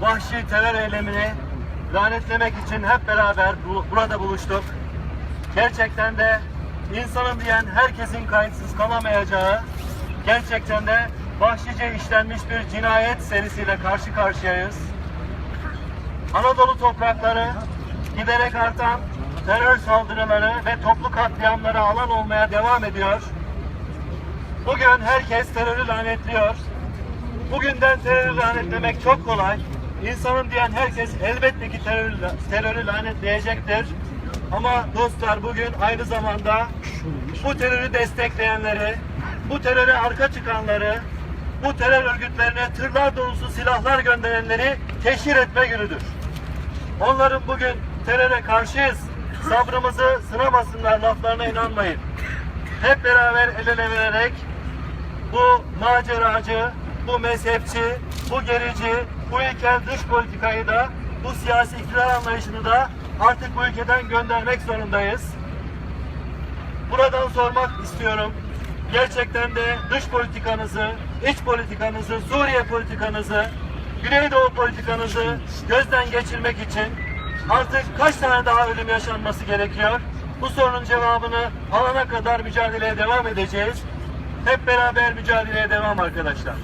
vahşi terör eylemini lanetlemek için hep beraber bu- burada buluştuk. Gerçekten de insanın diyen herkesin kayıtsız kalamayacağı, gerçekten de vahşice işlenmiş bir cinayet serisiyle karşı karşıyayız. Anadolu toprakları giderek artan terör saldırıları ve toplu katliamlara alan olmaya devam ediyor. Bugün herkes terörü lanetliyor. Bugünden terörü lanetlemek çok kolay. İnsanın diyen herkes elbette ki terörü, terörü lanetleyecektir. Ama dostlar bugün aynı zamanda bu terörü destekleyenleri, bu teröre arka çıkanları, bu terör örgütlerine tırlar dolusu silahlar gönderenleri teşhir etme günüdür. Onların bugün teröre karşıyız, sabrımızı sınamasınlar laflarına inanmayın. Hep beraber el ele vererek bu maceracı, bu mezhepçi, bu gerici, bu ilkel dış politikayı da, bu siyasi iktidar anlayışını da artık bu ülkeden göndermek zorundayız. Buradan sormak istiyorum. Gerçekten de dış politikanızı, iç politikanızı, Suriye politikanızı, Güneydoğu politikanızı gözden geçirmek için artık kaç tane daha ölüm yaşanması gerekiyor? Bu sorunun cevabını alana kadar mücadeleye devam edeceğiz. Hep beraber mücadeleye devam arkadaşlar.